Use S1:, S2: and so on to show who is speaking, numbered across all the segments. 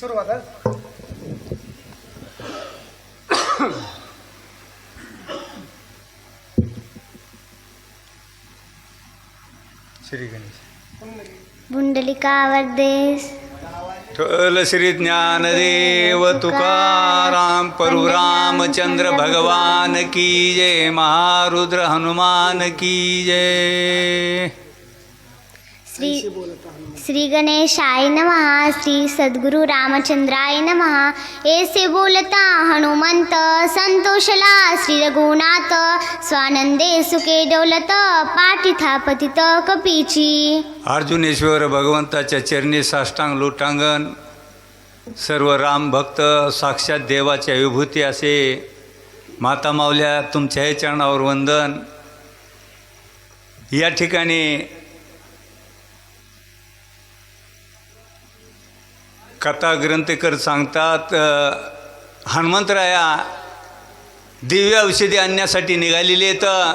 S1: सुरुवात. श्री गणेश.
S2: पुंडलिकावर्देस
S3: ठल श्री ज्ञानदेव तुकाराम परशुरामचंद्र भगवान की जय महारुद्र हनुमान की जय।
S2: श्री श्री गणेशाय नमः श्री सद्गुरु रामचंद्राय नमः। ऐसे बोलता हनुमंत संतोषला श्री रघुनाथ स्वानंदे सुखे डोलत पाठी थापतित कपीची।
S3: अर्जुनेश्वर भगवंताच्या चरणी साष्टांग लोटांगण सर्व राम भक्त साक्षात देवाच्या विभूती असे माता माऊल्या तुमच्याही चरणावर वंदन. या ठिकाणी कथा ग्रंथकर सांगतात हनुमंतराया दिव्य औषधी आणण्यासाठी निघालेली तर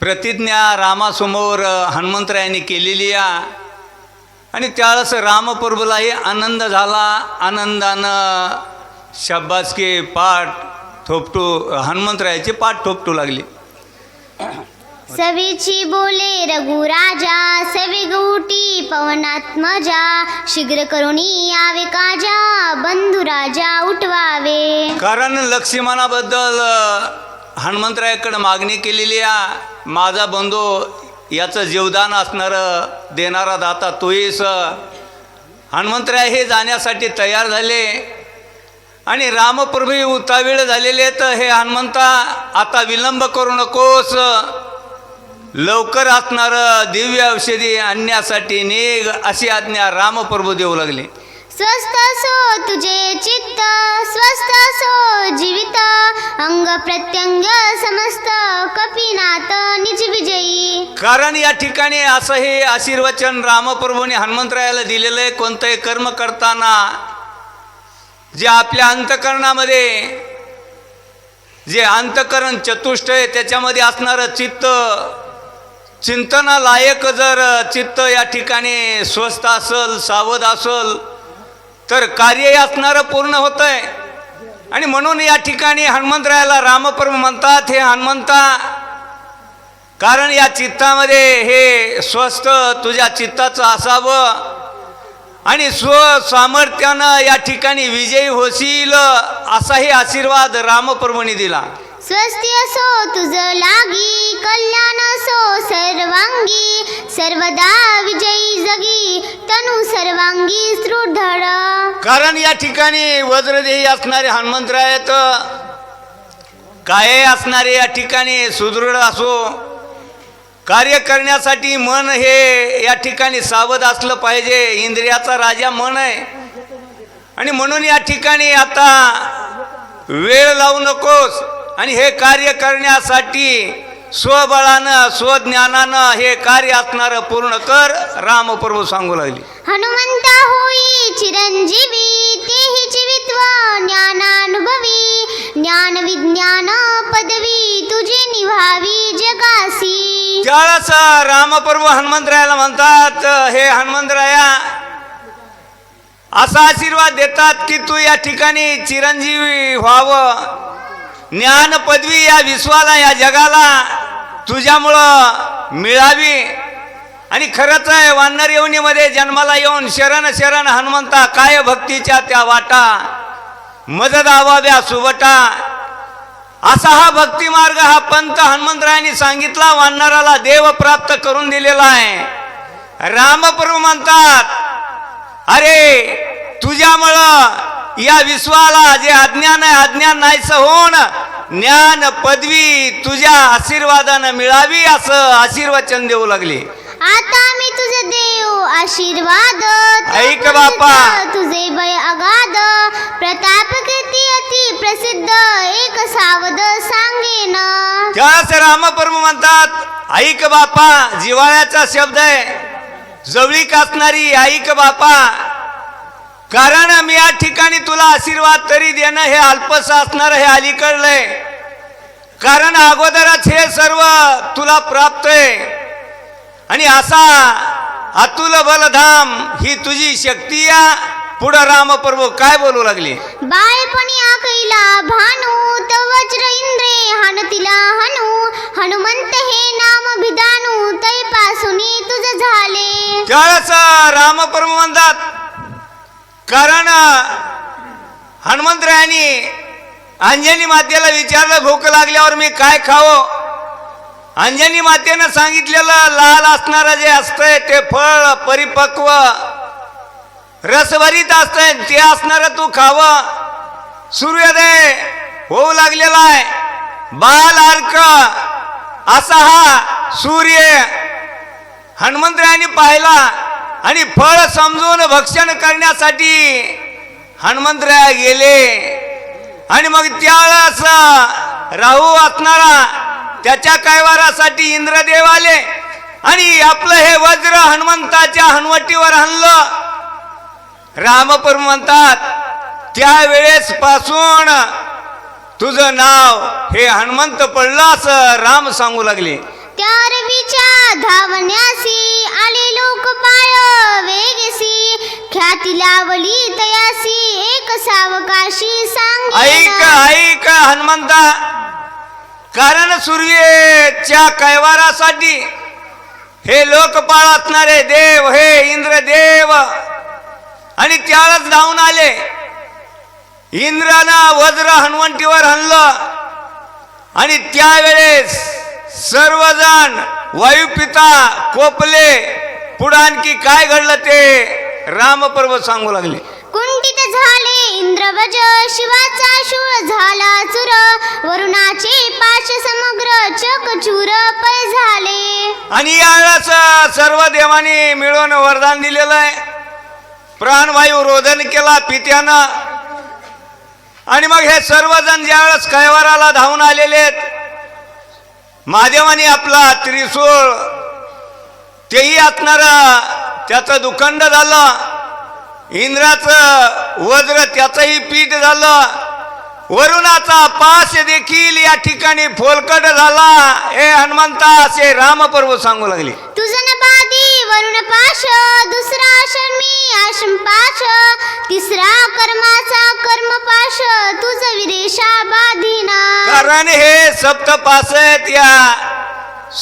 S3: प्रतिज्ञा रामासमोर हनुमंतरायाने केलेली आहे आणि त्यावेळेस रामप्रभूलाही आनंद झाला. आनंदानं शब्बासके पाठ थोपटू हनुमंतरायाचे पाठ थोपटू लागले.
S2: सवीची बोले रघुराजा सवी गुटी पवनात्मजा शीघ्र करुणी यावे काजा बंधुराजा उठवावे.
S3: कारण लक्ष्मणाबद्दल हनुमंतरायाकडे मागणी केलेली आहे माझा बंधू याचं जीवदान असणारं देणारा दाता तोहीस हनुमंतराय हे जाण्यासाठी तयार झाले. आणि रामप्रभू उतावीळ झालेले आहेत हे हनुमंता आता विलंब करू नकोस. लवकर असणारं दिव्य औषधी आणण्यासाठी निघ अशी आज्ञा रामप्रभू देऊ लागले.
S2: स्वस्थ असो तुझे चित्त स्वस्थ असो जीवित. अंग प्रत्यंग समस्त कपिनाथ निज विजयी.
S3: कारण या ठिकाणी असं हे आशीर्वचन रामप्रभूने हनुमंतरायाला दिलेलं आहे. कोणतंही कर्म करताना जे आपल्या अंतकरणामध्ये जे अंतकरण चतुष्ट आहे त्याच्यामध्ये असणारं चित्त चिंतनालायक जर चित्त या ठिकाणी स्वस्थ असल सावध असल तर कार्य असणारं पूर्ण होतं आहे आणि म्हणून या ठिकाणी हनुमंतरायाला रामप्रभू म्हणतात हे हनुमंता कारण या चित्तामध्ये हे स्वस्थ तुझ्या चित्ताचं असावं. आणि स्वसामर्थ्यानं या ठिकाणी विजयी होशील असाही आशीर्वाद रामप्रभूने दिला.
S2: स्वस्ती असो तुझ लागी कल्याण असो सर्वांगी सर्वदा विजयी जगी तनु सर्वांगी सुदृढ.
S3: कारण या ठिकाणी वज्रदेही असणारे हनुमंतरायत काय असणारे या ठिकाणी सुदृढ असो? कार्य करण्यासाठी मन हे या ठिकाणी सावध असलं पाहिजे. इंद्रियाचा राजा मन आहे. आणि म्हणून या ठिकाणी आता वेळ लावू नकोस. आणि हे कार्य करण्यासाठी स्वबळानं स्वज्ञानानं हे कार्य असणारं पूर्ण कर रामप्रभू सांगू लागली.
S2: हनुमंता होई चिरंजीवी तेही जीवित्व ज्ञानानुभवी ज्ञान विज्ञान पदवी तुझी निभावी जगासी.
S3: त्यावेळेस रामप्रभू हनुमंतरायाला म्हणतात हे हनुमंतराया असा आशीर्वाद देतात की तू या ठिकाणी चिरंजीवी व्हावं. ज्ञान पदवी या विश्वाला या जगाला तुझ्यामुळं मिळावी. आणि खरंच आहे वानर येवणीमध्ये जन्माला येऊन शरण शरण हनुमंता काय भक्तीच्या त्या वाटा मज दावाव्या सुवटा. असा हा भक्ती मार्ग हा पंत हनुमंतरायांनी सांगितला वानराला देव प्राप्त करून दिलेला आहे. रामप्रभू म्हणतात अरे तुझ्यामुळं या विश्वाला जे अज्ञान आहे अज्ञान नाहीच होऊन ज्ञान पदवी तुझ्या आशीर्वादानं मिळावी असं आशीर्वचन देऊ लागले.
S2: आता मी तुझे देव आशीर्वाद.
S3: ऐक बापा.
S2: तुझे बय अगाध. प्रताप कीर्ती अति प्रसिद्ध एक सावध सांगेन.
S3: त्यास रामप्रभू म्हणतात ऐक बापा जिवाळ्याचा शब्द आहे जवळीक असणारी ऐक बापा कारण मी या ठिकाणी तुला आशीर्वाद तरी देणं हे अल्पस असणार हे अलीकडलंय. कारण अगोदरच हे सर्व तुला प्राप्त आहे आणि असा अतुल बलधाम ही तुझी शक्ती या पुढं रामप्रभू काय बोलू लागले?
S2: बाळपणी आकईला भानू त वज्र इंद्रे हनुतीला हनु हनुमंत हे नाम भिदानू तै पासुनी तुझ झाले.
S3: त्यावेळेस रामप्रभू म्हणतात कारण हनुमंतरायांनी अंजनी मातेला विचारलं भूक लागल्यावर मी काय खावं? अंजनी मातेनं सांगितलेलं लाल असणारं जे असतंय ते फळ परिपक्व रसभरीत असतंय ते असणारं तू खावं. सूर्योदय होऊ लागलेला आहे बाल अर्क असा हा सूर्य. हनुमंतरायांनी पाहिला आणि फळ समजून भक्षण करण्यासाठी हनुमंतराया गेले. आणि मग त्यावेळेस राहू असणारा त्याच्या कैवारासाठी इंद्रदेव आले. आणि आपलं हे वज्र हनुमंताच्या हनुवटीवर आणलं. रामपूर म्हणतात त्यावेळेस पासून तुझं नाव हे हनुमंत पडलं असं राम सांगू लागले.
S2: त्या रवीच्या धावण्यासी आले लोक पाय वेगसी. ख्याती लावली तयासी एक सावकाशी सांग
S3: ऐक हनुमंता. कारण सूर्याच्या कैवारासाठी हे लोकपाळ असणारे देव हे इंद्रदेव आणि त्यालाच धावून आले. इंद्रानं वज्र हनुवंटीवर हणलं आणि त्यावेळेस सर्वजण वायुपिता कोपले पुढं आणखी काय घडलं ते रामपर्व सांगू लागले.
S2: कुंठित झाले इंद्रवज शिवाचा शूळ झाला चुर वरुणाचे पाश समग्र चकचूर पै झाले.
S3: आणि यावेळेस सर्व देवांनी मिळून वरदान दिलेलं आहे. प्राणवायू रोधन केला पित्यानं. आणि मग हे सर्वजण ज्यावेळेस कैवाराला धावून आलेले आहेत महादेवाने आपला त्रिशूळ तेही असणार त्याचं दुखंड झालं इंद्राचं वज्र त्याचंही पीठ झालं वरुणाचा पाश देखील या ठिकाणी फोलकट झाला. हे हनुमंता असे रामपर्व सांगू लागले.
S2: तुझन बादी वरुण पाश दुसरा शर्मी आश्रम पाश तिसरा कर्माचा कर्म पाश तुझ विरेशा बाधीना
S3: कारण हे सप्त पास आहेत या.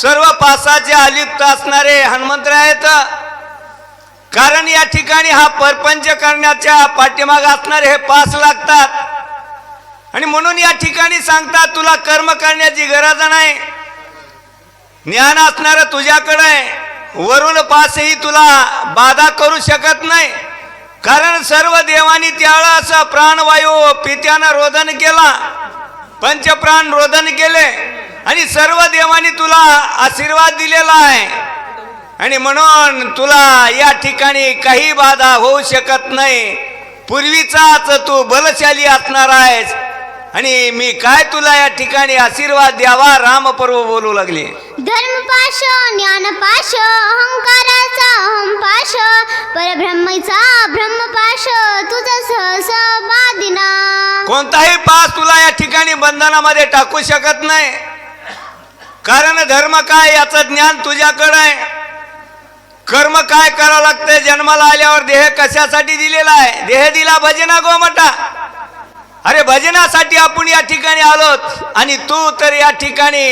S3: सर्व पासाचे अलिप्त असणारे हनुमंत आहेत. कारण या ठिकाणी हा परपंच करण्याच्या पाठीमाग असणारे हे पास लागतात. आणि म्हणून या ठिकाणी सांगतात तुला कर्म करण्याची गरज नाही. ज्ञान असणार तुझ्याकडे आहे. वरुण पासही तुला बाधा करू शकत नाही. कारण सर्व देवानी त्यावेळेस प्राणवायू पित्यानं रोधन केला. पंचप्राण रोधन केले. आणि सर्व देवानी तुला आशीर्वाद दिलेला आहे. आणि म्हणून तुला या ठिकाणी काही बाधा होऊ शकत नाही. पूर्वीचाच तू बलशाली असणार आहेस. आणि मी काय तुला या ठिकाणी आशीर्वाद द्यावा? रामपर्व बोलू लागले.
S2: धर्मपाश ज्ञानपाश अहंकाराचा अहंपाश परब्रह्मचा ब्रह्मपाश तुझा सहस बादिना
S3: कोणताही पास तुला या ठिकाणी बंधनामध्ये टाकू शकत नाही. कारण धर्म काय याचं ज्ञान तुझ्याकडे आहे. कर्म काय करावं लागतंय? जन्माला आल्यावर देह कशासाठी दिलेला आहे? देह दिला भजना गोमटा अरे भजनासाठी आपण या ठिकाणी आलोत आणि तू तर या ठिकाणी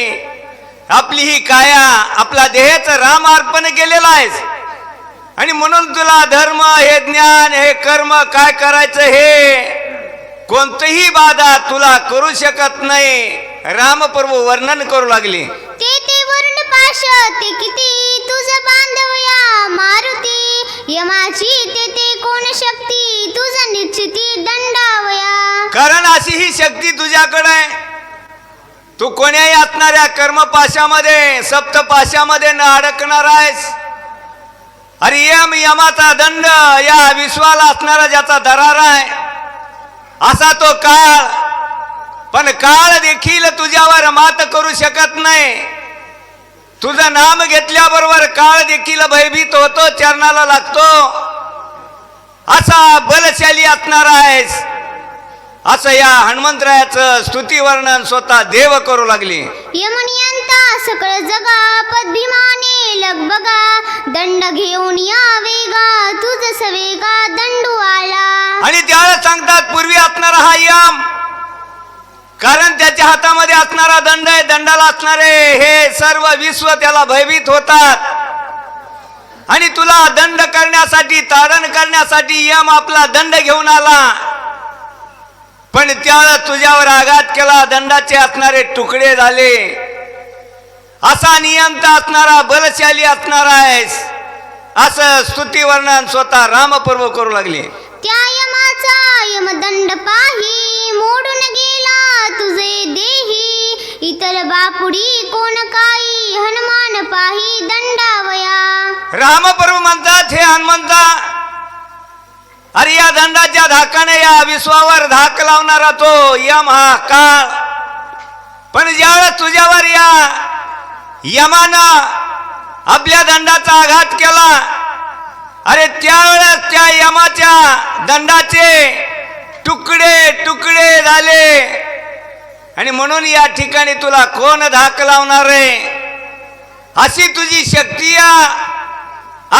S3: आपली ही काया आपला देहच राम अर्पण केलेला आहेस. आणि म्हणून तुला धर्म हे ज्ञान हे कर्म काय करायचं हे? कोणतीही बाधा तुला करू शकत नाही. रामप्रभू वर्णन करू लागले.
S2: ते ते वरुण पाश ते किती तुझ बांधवया मारुती यमाची तेथे कोण शक्ती? तुझा निश्चिती दंडावया
S3: कारण अशी ही शक्ती तुझ्याकडे आहे. तू कोण्याही असणाऱ्या कर्मपाशामध्ये सप्तपाशामध्ये न अडकणार आहेस? अरे यम यमाचा दंड या विश्वाला असणारा ज्याचा दरार आहे असा तो काळ. पण काळ देखील तुझ्यावर मात करू शकत नाही. तुझं नाम घेतल्याबरोबर काळ देखील भयभीत होतो चरणाला लागतो. असा बलशाली असणार आहेस. असं या हनुमंतरायाचं स्तुती वर्णन स्वतः देव करू लागले.
S2: यमनियंता सकळ जगा पद्भिमाने लग बघा दंड घेऊन या वेगा तुझ सवेगा दंडू आला.
S3: आणि त्यावेळेस सांगतात पूर्वी असणारा हा यम कारण त्याच्या हातामध्ये असणारा दंड आहे दंडाला असणारे हे सर्व विश्व त्याला भयभीत होतात. आणि तुला दंड करण्यासाठी तारण करण्यासाठी यम आपला दंड घेऊन आला. पण त्यावेळेस तुझ्यावर आघात केला दंडाचे असणारे तुकडे झाले. असा नियंत असणारा बलशाली असणारा आहेस. असं स्तुती वर्णन स्वतः रामपर्व करू लागले.
S2: त्या यमाचा यमदंड पाही. मोडून गेला तुझे देही. इतर बापुडी कोण काही? हनुमान पाही दंडावया.
S3: रामपर्व म्हणतात हे हनुमंता अरे या दंडाच्या धाकाने या विश्वावर धाक लावणारा तो यम हा काळ. पण ज्यावेळेस तुझ्यावर या यमानं आपल्या दंडाचा आघात केला अरे त्यावेळेस त्या यमाच्या दंडाचे तुकडे तुकडे झाले. आणि म्हणून या ठिकाणी तुला कोण धाक लावणार? आहे अशी तुझी शक्ती या.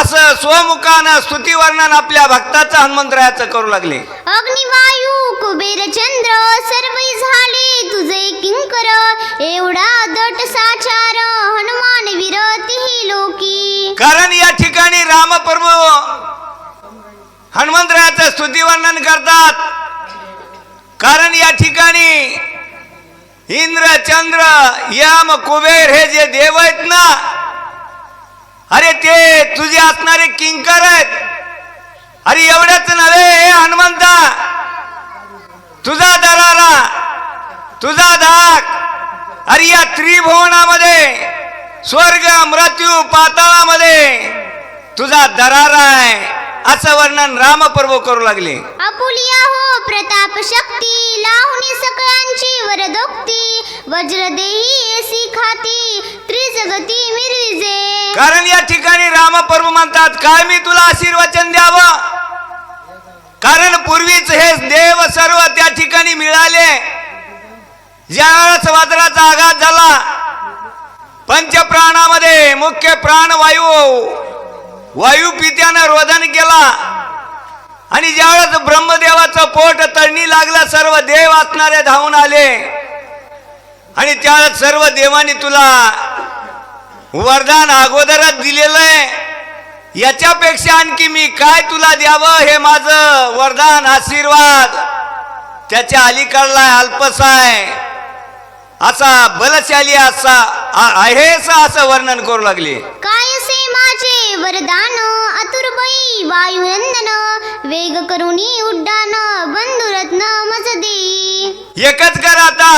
S3: असं स्वमुखानं स्तुती वर्णन आपल्या भक्ताचं हनुमंतरायाचं करू लागले.
S2: अग्निवायू कुबेर चंद्र सर्व झाले. तुझे किंकर एवढा दट साचार. हनुमान विरती लोकी.
S3: कारण या ठिकाणी रामप्रभू हनुमंतरायाचं स्तुती वर्णन करतात. कारण या ठिकाणी इंद्र चंद्र यम कुबेर हे जे देव आहेत ना अरे ते तुझे असणारे किंकर आहेत. अरे एवढ्याच नव्हे हे हनुमंता. तुझा दरारा तुझा धाक अरे या त्रिभुवनामध्ये स्वर्ग मृत्यू पाताळामध्ये तुझा दरारा आहे. असं वर्णन रामपर्व करू लागले.
S2: अपुलिया हो प्रताप शक्ती लावणी सकळांची वरदोक्ती वज्रदेही एसी खाती त्रिजगती मिरविजे.
S3: कारण या ठिकाणी रामपर्व म्हणतात काय मी तुला आशीर्वचन द्यावं? कारण पूर्वीच हे देव सर्व त्या ठिकाणी मिळाले. ज्यावेळेस वादळाचा आघात झाला पंचप्राणामध्ये मुख्य प्राणवायू वायू पित्यानं रोधन केला. आणि ज्यावेळेस ब्रह्मदेवाचं पोट तळणी लागला सर्व देव असणारे धावून आले. आणि त्यावेळेस सर्व देवानी तुला वरदान अगोदरच दिलेलं आहे. याच्यापेक्षा आणखी मी काय तुला द्यावं हे माझं वरदान आशीर्वाद. त्याच्या अलीकडला अल्पसा आहे असा बलशाली असा आ- आहेस असं वर्णन करू लागले.
S2: काय से माझे वरदान? आतुरबाई वायुनंदन वेग करुणी उड्डाण बंधुरत्न मज देई
S3: एकच कर आता.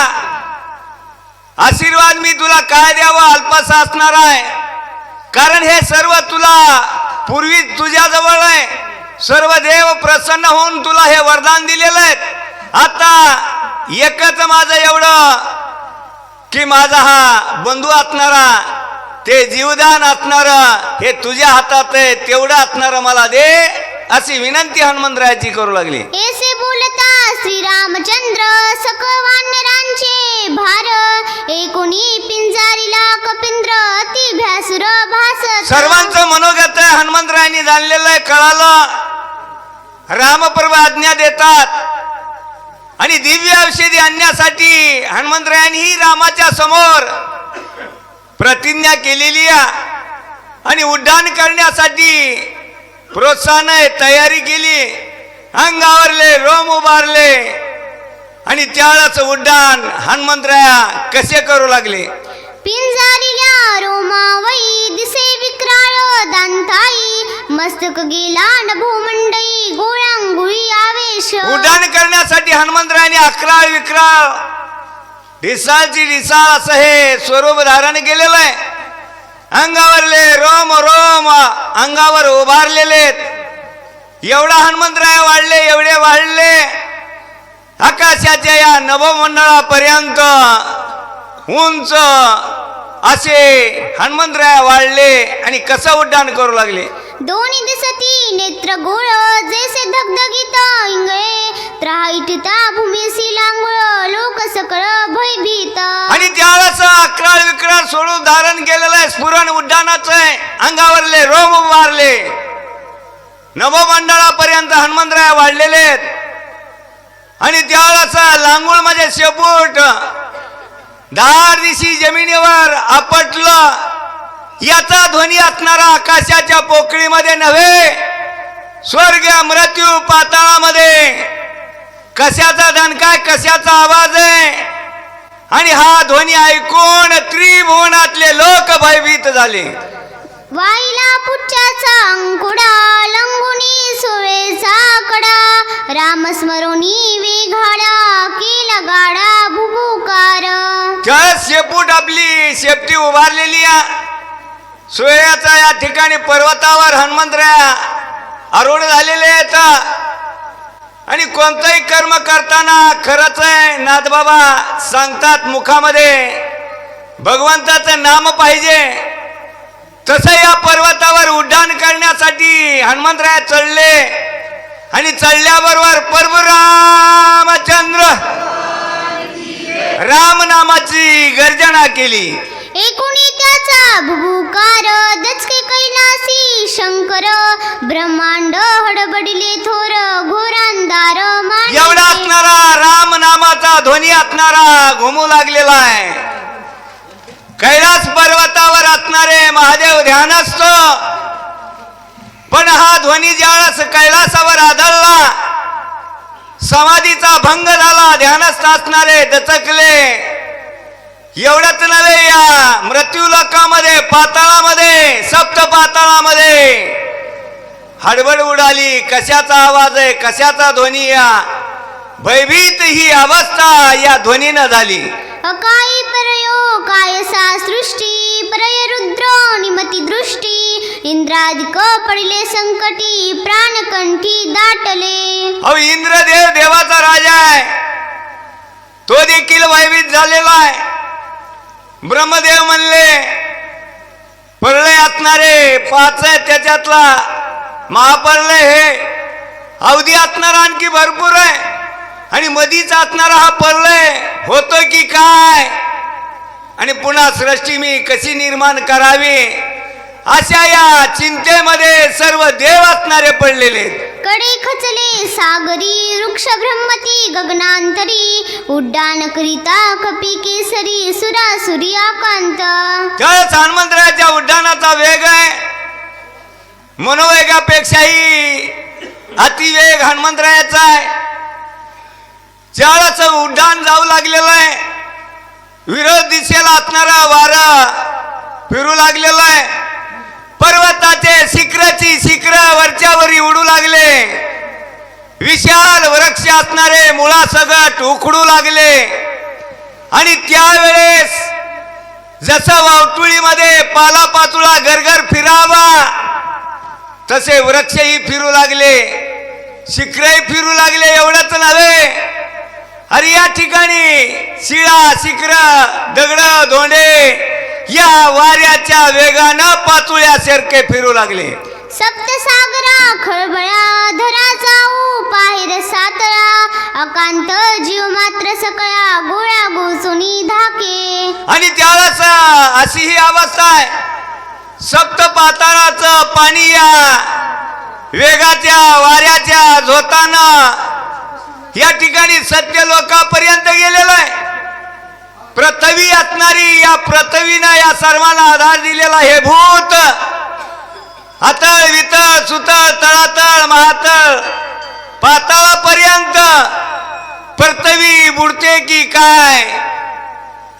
S3: आशीर्वाद मी तुला काय द्यावं? अल्पसा असणार आहे. कारण हे सर्व तुला पूर्वी तुझ्या जवळ आहे. सर्व देव प्रसन्न होऊन तुला हे वरदान दिलेलं आहे आता एकच माझं एवढं की माझा हा बंधू असणारा ते जीवदान असणार हे तुझ्या हातात आहे तेवढं असणार मला दे अशी विनंती हनुमंतरायाची करू लागली.
S2: ऐसे बोलता श्रीरामचंद्र सकळ वानरांचे भार. एकोणी पिंजारीला कपिंद्र अति भ्यासुर भास
S3: सर्वांचं मनोगत आहे हनुमंतरायांनी जाणलेलं आहे कळालं. रामपर्व आज्ञा देतात. आणि दिव्य औषधी आणण्यासाठी हनुमंतरायांनी रामाच्या समोर प्रतिज्ञा केलेली आणि उड्डाण करण्यासाठी प्रोत्साहन तयारी केली. अंगावरले रोम उभारले. आणि त्यावेळेच उड्डाण हनुमंतराया कसे करू लागले?
S2: पिंजारील्या रोमावई दिसे विक्राळ दांताई मस्तक गेला नभोमंडई गोळांगुळी आवेश
S3: उड्डाण करण्यासाठी हनुमंतरायाने अकराळ विक्राळ ढिसाळची ढिसाळ असं हे स्वरूप धारण केलेलं आहे अंगावरले रोम रोम अंगावर उभारलेले एवढा हनुमंतराय वाढले एवढे वाढले आकाशाच्या या नवमंडळापर्यंत उंच असे हनुमंतराय वाढले आणि कसं उड्डाण करू लागले?
S2: दोन्ही दिसती नेत्र गोळ जैसे धगधगीत इंगळे. त्राहिटता भूमीसी लांगुळ लोक सकळ भयभीत.
S3: आणि त्यावेळेस अकराळ विक्राळ सोडून धारण केलेलं आहे स्फुरण उड्डाणाचं आहे. अंगावरले रोम मारले नवमंडळापर्यंत हनुमंतराय वाढलेले आहेत. आणि त्यावेळेस लांगूळ म्हणजे शेपूट. दहा दिशी जमिनीवर आपटलं याचा ध्वनी असणारा आकाशाच्या पोकळीमध्ये नव्हे स्वर्ग मृत्यू पाताळामध्ये. कशाचा दणकाय कशाचा आवाज आहे? आणि हा ध्वनी ऐकून त्रिभुवनातले लोक भयभीत झाले.
S2: वाईला पुच्छाचा अंकुडा लंगुनी सुवेचा कडा रामस्मरुनी वेघाडा केला गाडा भुभुकार.
S3: काय शेपूट आपली शेपटी उभारलेली आहे सोयऱ्याचा या ठिकाणी पर्वतावर हनुमंतराया आरूढ झालेले आहेत. आणि कोणतंही कर्म करताना खरंच आहे नाथबाबा सांगतात मुखामध्ये भगवंताचं नाम पाहिजे. तसं या पर्वतावर उड्डाण करण्यासाठी हनुमंतराय चढले. आणि चढल्याबरोबर प्रभू रामचंद्र रामनामाची गर्जना केली.
S2: एकुणी त्याचा भुभुकार दचके कैलासी शंकर ब्रह्मांड हडबडले थोर घोरांदार.
S3: एवढा असणारा राम नामाचा ध्वनी असणारा घुमू लागलेला आहे. कैलास पर्वतावर असणारे महादेव ध्यानस्थ. पण हा ध्वनी ज्यावेळेस कैलासावर आदळला समाधीचा भंग झाला ध्यानस्थ असणारे दचकले. एवढंच नव्हे या मृत्यू लोकामध्ये पाताळामध्ये सप्त पाताळामध्ये. हडबड उडाली कशाचा आवाज आहे कशाचा ध्वनी या? भयभीत ही अवस्था या ध्वनीनं झाली.
S2: अकाई परयो सृष्टी परय निमती दृष्टी इंद्रादिक पडले संकटी प्राणकंठी दाटले।
S3: अहो इंद्रदेव देवाचा राजा आहे. तो देखील भयभीत झालेला आहे. ब्रह्मदेव म्हणले प्रलय असणारे पाच आहे त्याच्यातला. महाप्रलय हे. अवधी असणारा आणखी भरपूर आहे. आणि मधीच असणारा हा प्रलय. होतो की काय? आणि पुन्हा सृष्टी मी कशी निर्माण करावी? अशा या चिंतेमध्ये सर्व देव असणारे पडलेले.
S2: कडे खचले सागरी वृक्ष ब्रह्मती गगनांतरी उड्डाण करिता कपी केसरी सुरासुरी आकांत.
S3: त्यावेळेस हनुमंतरायाच्या उड्डाणाचा वेग आहे. मनोवेगापेक्षाही अतिवेग हनुमंतरायाचा आहे. ज्यावेळेस उड्डाण जाऊ लागलेलं आहे. विरोध दिशेला असणारा वारा फिरू लागलेला आहे. पर्वताचे शिखराची शिखर वरच्यावरी उडू लागले. विशाल वृक्ष असणारे मुळासगट उखडू लागले. आणि त्यावेळेस जसं वावटुळीमध्ये पालापातुळा घरघर गरगर फिरावा तसे वृक्षही फिरू लागले. शिखरही फिरू लागले एवढंच नव्हे. अरे या ठिकाणी शिळा शिखर दगड धोंडे या वाऱ्याच्या वेगानं पाचुळ्यासारखे फिरू लागले.
S2: सप्तसागरा खळबळा धरा जाऊ पाहिर सातळा अकांत जीव मात्र सकळा गोळ्या गोचुनी धाके.
S3: आणि त्यावेळेस अशी ही अवस्था आहे. सप्त पाताळाचं पाणी या वेगाच्या वाऱ्याच्या झोतानं या ठिकाणी सत्य लोकांपर्यंत गेलेलं आहे. प्रथवी असणारी या प्रथवीनं या सर्वांना आधार दिलेला हे भूत. अतळ वितळ सुतळ तळातळ महातळ पाताळापर्यंत प्रथवी बुडते की काय?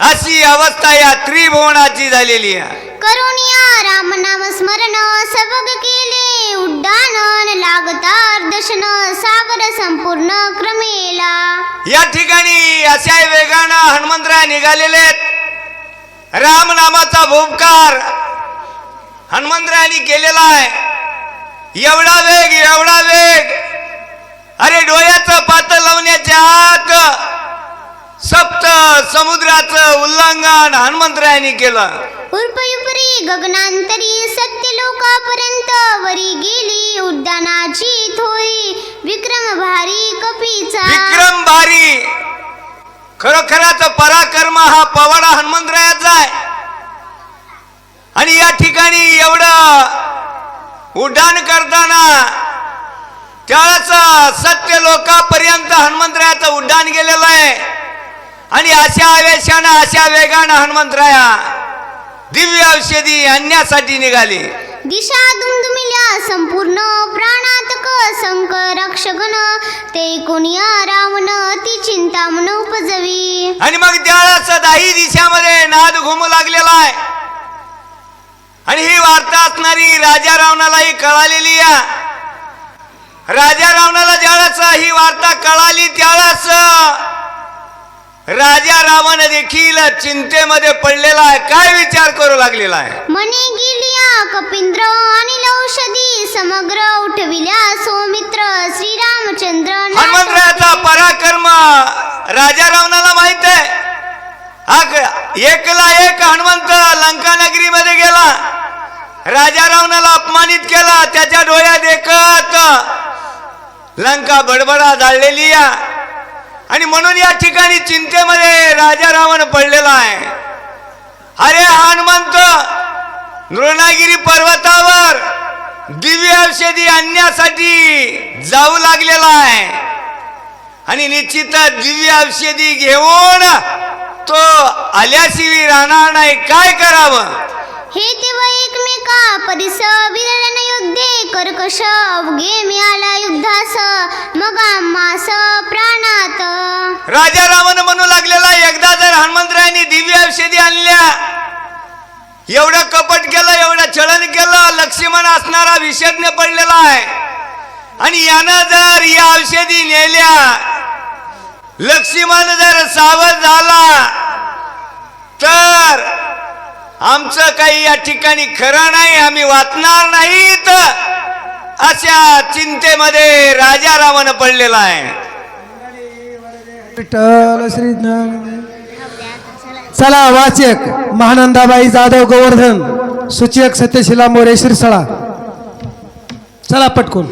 S3: अशी अवस्था या त्रिभुवनाची झालेली आहे.
S2: करुणिया राम नाम स्मरण सबग केले उड्डाण लागता दर्शन सागर संपूर्ण क्रमेला.
S3: या ठिकाणी अशा वेगानं हनुमंतराय निघालेले आहेत. राम नामाचा भूमकार हनुमंतरायांनी केलेला आहे. एवढा वेग एवढा वेग. अरे डोळ्याचं पातळ लावण्याच्या आत सप्त समुद्राचं उल्लंघन हनुमंतरायांनी केलं.
S2: उर्पयुपरी गगनांतरी सत्य लोकापर्यंत वरी गेली उड्डाणाची थोरी. विक्रम भारी कपीचा.
S3: विक्रम भारी. खरोखराच पराक्रम हा पवाडा हनुमंतरायाचा आहे आणि या ठिकाणी एवढं उड्डाण करताना त्यावेळेस सत्य लोकापर्यंत हनुमंतरायाचं उड्डाण गेलेलं आहे. आणि अशा आवेशानं अशा वेगानं हनुमंतराया दिव्य औषधी आणण्यासाठी निघाली.
S2: दिशा दुमदुमिल्या संपूर्ण प्राणातक संक रक्षगण ते कोणिया रावण ती चिंता मन उपजवी
S3: आणि मग त्यावेळेस दाही दिशामध्ये नाद घुमू लागलेला आहे. आणि ही वार्ता असणारी राजा रावणालाही कळालेली आहे. राजा रावणाला ज्यावेळेस ही वार्ता कळाली त्यावेळेस राजा रावण देखील चिंतेमध्ये पडलेला आहे. काय विचार करू लागलेला आहे?
S2: मने गेलिया कपिंद्र आणि औषधी समग्र उठविल्या सौमित्र श्रीरामचंद्र नाथ-
S3: हनुमंतरायाचा पराक्रम राजा रावणाला माहीत आहे. एकला एक हनुमंत लंका नगरीमध्ये गेला. राजा रावणाला अपमानित केला. त्याच्या डोळ्यात देखत लंका बडबडा जाळलेली या आणि म्हणून या ठिकाणी चिंतेमध्ये राजा रावण पडलेला आहे. अरे हनुमंत नृणागिरी पर्वतावर दिव्य औषधी आणण्यासाठी जाऊ लागलेला आहे. आणि निश्चित दिव्य औषधी घेऊन तो आल्याशिवी राहणार नाही. काय करावं?
S2: हे तेव्हा परिस विरळन युद्धे कर्कश अवघे मिळाला युद्धास मग आम्हास प्राणात.
S3: राजा रावण म्हणू लागलेला एकदा जर हनुमंतरायांनी दिव्य औषधी आणल्या एवढं कपट केलं एवढं छळण केलं लक्ष्मण असणारा विषज्ञ पडलेला आहे. आणि यानं जर या औषधी नेल्या लक्ष्मण जर सावध झाला तर आमचं काही या ठिकाणी खरं नाही आम्ही वाचणार नाहीत अशा चिंतेमध्ये राजा रावण पडलेला आहे.
S4: विठ्ठल श्री चला वाचक महानंदाबाई जाधव गोवर्धन सूचक सत्यशिला मोरे शिरसळा. चला पटकून.